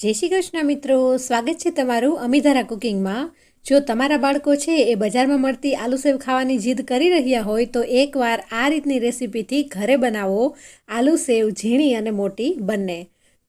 જય શ્રી કૃષ્ણ મિત્રો, સ્વાગત છે તમારું અમીધારા કુકિંગમાં. જો તમારા બાળકો છે એ બજારમાં મળતી આલુ સેવ ખાવાની જીદ કરી રહ્યા હોય તો એકવાર આ રીતની રેસીપીથી ઘરે બનાવો આલુ સેવ ઝીણી અને મોટી બંને.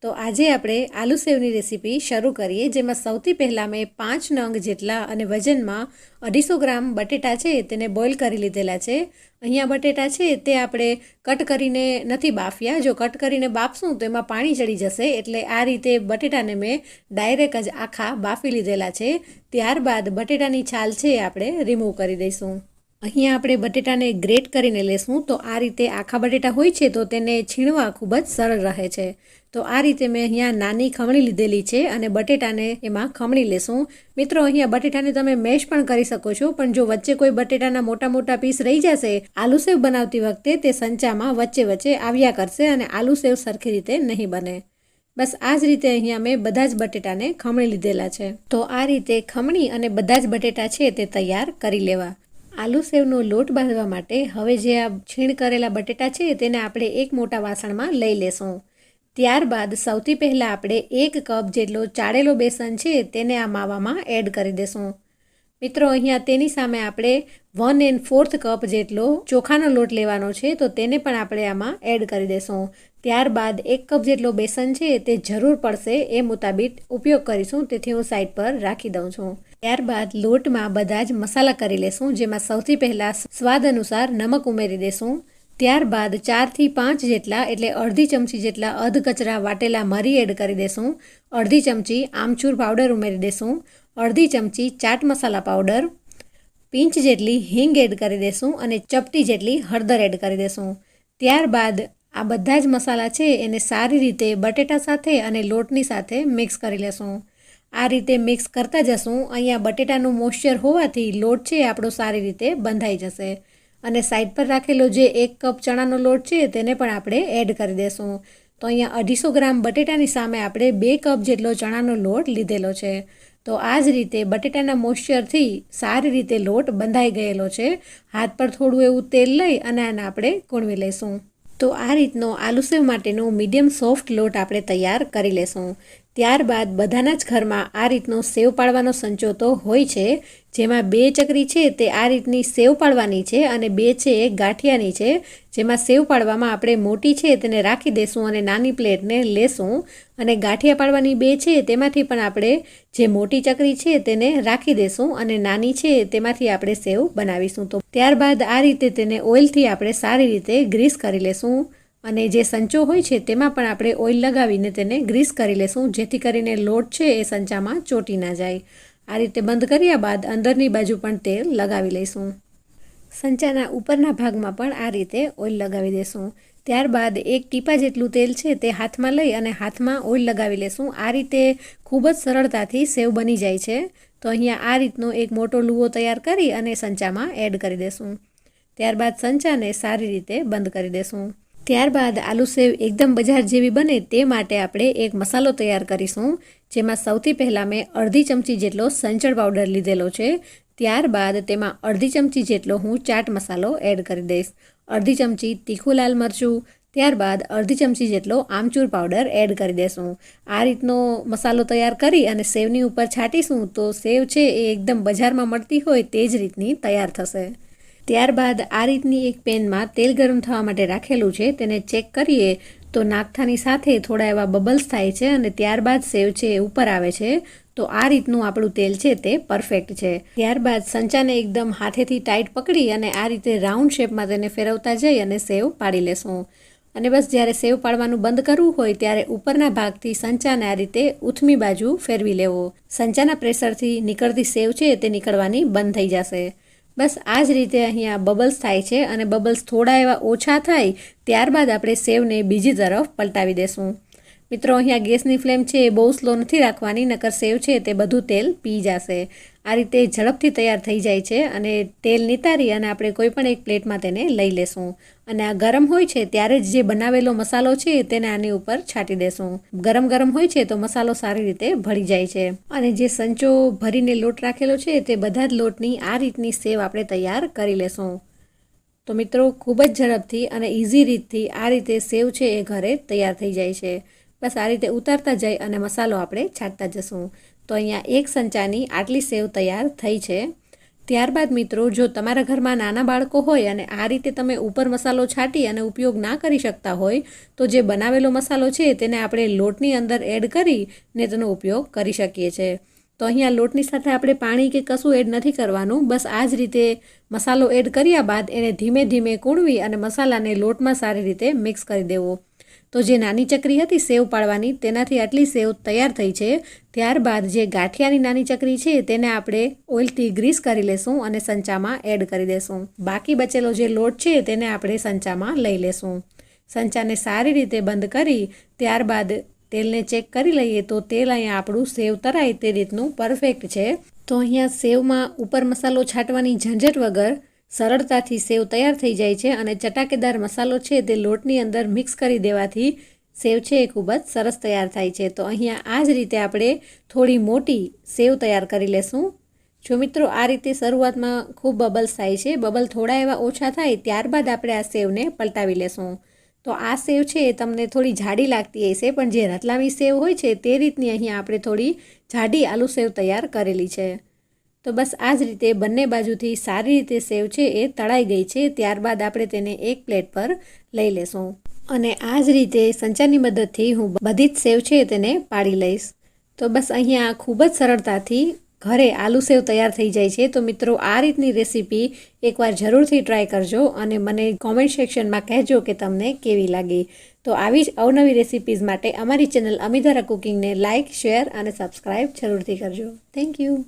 તો આજે આપણે આલુ સેવની રેસીપી શરૂ કરીએ, જેમાં સૌથી પહેલાં મેં પાંચ નંગ જેટલા અને વજનમાં અઢીસો ગ્રામ બટેટા છે તેને બોઇલ કરી લીધેલા છે. અહીંયા બટેટા છે તે આપણે કટ કરીને નથી બાફ્યા. જો કટ કરીને બાફશું તો એમાં પાણી ચડી જશે, એટલે આ રીતે બટેટાને મેં ડાયરેક્ટ જ આખા બાફી લીધેલા છે. ત્યારબાદ બટેટાની છાલ છે આપણે રિમૂવ કરી દઈશું. અહીંયા આપણે બટેટાને ગ્રેટ કરીને લેશું તો આ રીતે આખા બટેટા હોય છે તો તેને છીણવા ખૂબ જ સરળ રહે છે. તો આ રીતે મેં અહીંયા નાની ખમણી લીધેલી છે અને બટેટાને એમાં ખમણી લેશું. મિત્રો, અહીંયા બટેટાને તમે મેશ પણ કરી શકો છો, પણ જો વચ્ચે કોઈ બટેટાના મોટા મોટા પીસ રહી જશે, આલુ સેવ બનાવતી વખતે તે સંચામાં વચ્ચે વચ્ચે આવ્યા કરશે અને આલુ સેવ સરખી રીતે નહીં બને. બસ આ જ રીતે અહીંયા મેં બધા જ બટેટાને ખમણી લીધેલા છે. તો આ રીતે ખમણી અને બધા જ બટેટા છે તે તૈયાર કરી લેવા. આલુ સેવનો લોટ બાંધવા માટે હવે જે આ છીણ કરેલા બટેટા છે તેને આપણે એક મોટા વાસણમાં લઈ લેશું. ત્યારબાદ સૌથી પહેલાં આપણે એક કપ જેટલો ચાળેલો બેસન છે તેને આ માવામાં એડ કરી દેશું. મિત્રો, અહીંયા તેની સામે આપણે વન એન્ડ ફોર્થ કપ જેટલો ચોખાનો લોટ લેવાનો છે તો તેને પણ આપણે આમાં એડ કરી દેશું. ત્યારબાદ એક કપ જેટલો બેસન છે તે જરૂર પડશે એ મુતાબિક ઉપયોગ કરીશું. તેથી હું સાઈડ પર રાખી દઉં છું. ત્યારબાદ લોટમાં બધા જ મસાલા કરી લેશું, જેમાં સૌથી પહેલાં સ્વાદ અનુસાર નમક ઉમેરી દેશું. ત્યારબાદ ચારથી પાંચ જેટલા એટલે અડધી ચમચી જેટલા અધ કચરા વાટેલા મરી એડ કરી દેશું. અડધી ચમચી આમચૂર પાવડર ઉમેરી દેશું. અડધી ચમચી ચાટ મસાલા પાવડર. પિંચ જેટલી હિંગ એડ કરી દેશું અને ચપટી જેટલી હળદર એડ કરી દેશું. ત્યારબાદ આ બધા જ મસાલા છે એને સારી રીતે બટેટા સાથે અને લોટની સાથે મિક્સ કરી લેશું. આ રીતે મિક્સ કરતા જશું. અહીંયા બટેટાનું મોઇશ્ચર હોવાથી લોટ છે આપણો સારી રીતે બંધાઈ જશે. અને સાઈડ પર રાખેલો જે એક કપ ચણાનો લોટ છે તેને પણ આપણે એડ કરી દેશું. તો અહીંયા અઢીસો ગ્રામ બટેટાની સામે આપણે બે કપ જેટલો ચણાનો લોટ લીધેલો છે. તો આ જ રીતે બટેટાના મોઇશ્ચરથી સારી રીતે લોટ બંધાઈ ગયેલો છે. હાથ પર થોડું એવું તેલ લઈ અને આને આપણે કૂણવી લઈશું તો આ રીતનો આલુસેવ માટેનો મીડિયમ સોફ્ટ લોટ આપણે તૈયાર કરી લેશું. ત્યારબાદ બધાના જ ઘરમાં આ રીતનો સેવ પાડવાનો સંચો તો હોય છે, જેમાં બે ચકરી છે તે આ રીતની સેવ પાડવાની છે અને બે છે એ ગાંઠિયાની છે, જેમાં સેવ પાડવામાં આપણે મોટી છે તેને રાખી દેશું અને નાની પ્લેટને લેશું અને ગાંઠિયા પાડવાની બે છે તેમાંથી પણ આપણે જે મોટી ચકરી છે તેને રાખી દેશું અને નાની છે તેમાંથી આપણે સેવ બનાવીશું. તો ત્યારબાદ આ રીતે તેને ઓઇલથી આપણે સારી રીતે ગ્રીસ કરી લેશું. અને જે સંચો હોય છે, તેમાં પણ આપણે ઓઇલ લગાવીને તેને ગ્રીસ કરી લેશું, જેથી કરીને લોટ છે એ સંચામાં ચોટી ના જાય. આ રીતે બંધ કર્યા બાદ અંદરની બાજુ પણ તેલ લગાવી લઈશું. સંચાના ઉપરના ભાગમાં પણ આ રીતે ઓઇલ લગાવી દઈશું ત્યારબાદ એક ટીપા જેટલું તેલ છે તે હાથમાં લઈ અને હાથમાં ઓઇલ લગાવી લેશું. આ રીતે ખૂબ જ સરળતાથી સેવ બની જાય છે. તો અહીંયા આ રીતનો એક મોટો લૂવો તૈયાર કરી અને સંચામાં એડ કરી દેશું. ત્યારબાદ સંચાને સારી રીતે બંધ કરી દેશું. ત્યારબાદ આલુ સેવ એકદમ બજાર જેવી બને તે માટે આપણે એક મસાલો તૈયાર કરીશું, જેમાં સૌથી પહેલાં મેં અડધી ચમચી જેટલો સંચળ પાવડર લીધેલો છે. ત્યારબાદ તેમાં અડધી ચમચી જેટલો હું ચાટ મસાલો એડ કરી દઈશ. અડધી ચમચી તીખું લાલ મરચું, ત્યારબાદ અડધી ચમચી જેટલો આમચૂર પાવડર એડ કરી દેશું. આ રીતનો મસાલો તૈયાર કરી અને સેવની ઉપર છાંટીશું તો સેવ છે એ એકદમ બજારમાં મળતી હોય તે જ રીતની તૈયાર થશે. ત્યારબાદ આ રીતની એક પેનમાં તેલ ગરમ થવા માટે રાખેલું છે, તેને ચેક કરીએ તો નાખતાની સાથે થોડા એવા બબલ્સ થાય છે અને ત્યારબાદ સેવ છે એ ઉપર આવે છે. તો આ રીતનું આપણું તેલ છે તે પરફેક્ટ છે. ત્યારબાદ સંચાને એકદમ હાથેથી ટાઈટ પકડી અને આ રીતે રાઉન્ડ શેપમાં તેને ફેરવતા જઈ અને સેવ પાડી લેશું. અને બસ જ્યારે સેવ પાડવાનું બંધ કરવું હોય ત્યારે ઉપરના ભાગથી સંચાને આ રીતે ઉથમી બાજુ ફેરવી લેવો. સંચાના પ્રેશરથી નીકળતી સેવ છે તે નીકળવાની બંધ થઈ જશે. બસ આ જ રીતે અહીંયા બબલ્સ થાય છે અને બબલ્સ થોડા એવા ઓછા થાય, ત્યારબાદ આપણે સેવને બીજી તરફ પલટાવી દેશું. મિત્રો, અહીંયા ગેસની ફ્લેમ છે એ બહુ સ્લો નથી રાખવાની, નકર સેવ છે તે બધું તેલ પી જશે. આ રીતે ઝડપથી તૈયાર થઈ જાય છે અને તેલ નિતારી અને આપણે કોઈ પણ એક પ્લેટમાં તેને લઈ લેશું. અને આ ગરમ હોય છે ત્યારે જ જે બનાવેલો મસાલો છે તેને આની ઉપર છાંટી દેશું. ગરમ ગરમ હોય છે તો મસાલો સારી રીતે ભળી જાય છે. અને જે સંચો ભરીને લોટ રાખેલો છે તે બધા જ લોટની આ રીતની સેવ આપણે તૈયાર કરી લેશું. તો મિત્રો, ખૂબ જ ઝડપથી અને ઇઝી રીતથી આ રીતે સેવ છે એ ઘરે તૈયાર થઈ જાય છે. બસ આ રીતે ઉતારતા જઈ અને મસાલો આપણે છાંટતા જશું. તો અહીંયા એક સંચાની આટલી સેવ તૈયાર થઈ છે. ત્યારબાદ મિત્રો, જો તમારા ઘરમાં નાના બાળકો હોય અને આ રીતે તમે ઉપર મસાલો છાંટી અને ઉપયોગ ના કરી શકતા હોય, તો જે બનાવેલો મસાલો છે તેને આપણે લોટની અંદર એડ કરી ને તેનો ઉપયોગ કરી શકીએ છીએ તો અહીંયા લોટની સાથે આપણે પાણી કે કશું એડ નથી કરવાનું. બસ આ જ રીતે મસાલો એડ કર્યા બાદ એને ધીમે ધીમે કૂણવી અને મસાલાને લોટમાં સારી રીતે મિક્સ કરી દેવો. તો જે નાની ચકરી હતી સેવ પાડવાની, તેનાથી આટલી સેવ તૈયાર થઈ છે. ત્યારબાદ જે ગાંઠિયાની નાની ચકરી છે, તેને આપણે ઓઇલથી ગ્રીસ કરી લેશું અને સંચામાં એડ કરી દેશું. બાકી બચેલો જે લોટ છે, તેને આપણે સંચામાં લઈ લેશું. સંચાને સારી રીતે બંધ કરી, ત્યારબાદ તેલને ચેક કરી લઈએ તો તેલ અહીંયા આપણું સેવ તરાય તે રીતનું પરફેક્ટ છે. તો અહીંયા સેવમાં ઉપર મસાલો છાંટવાની ઝંઝટ વગર સરળતાથી સેવ તૈયાર થઈ જાય છે અને ચટાકેદાર મસાલો છે તે લોટની અંદર મિક્સ કરી દેવાથી સેવ છે એ ખૂબ જ સરસ તૈયાર થાય છે. તો અહીંયા આ જ રીતે આપણે થોડી મોટી સેવ તૈયાર કરી લેશું. જો મિત્રો આ રીતે શરૂઆતમાં ખૂબ બબલ્સ થાય છે, બબલ થોડા એવા ઓછા થાય ત્યારબાદ આપણે આ સેવને પલટાવી લેશું. તો આ સેવ છે એ તમને થોડી જાડી લાગતી હશે, પણ જે રતલામી સેવ હોય છે તે રીતની અહીંયા આપણે થોડી જાડી આલુ સેવ તૈયાર કરેલી છે. તો બસ આ જ રીતે બંને બાજુથી સારી રીતે સેવ છે એ તળાઈ ગઈ છે. ત્યારબાદ આપણે તેને એક પ્લેટ પર લઈ લેશું. અને આ જ રીતે સંચાની મદદથી હું બધી જ સેવ છે તેને પાડી લઈશ. તો બસ અહીંયા ખૂબ જ સરળતાથી ઘરે આલુ સેવ તૈયાર થઈ જાય છે. તો મિત્રો, આ રીતની રેસીપી એકવાર જરૂરથી ટ્રાય કરજો અને મને કોમેન્ટ સેક્શનમાં કહેજો કે તમને કેવી લાગી. તો આવી જ અવનવી રેસીપીઝ માટે અમારી ચેનલ અમિધારા કુકિંગને લાઇક શેર અને સબસ્ક્રાઈબ જરૂરથી કરજો. Thank you.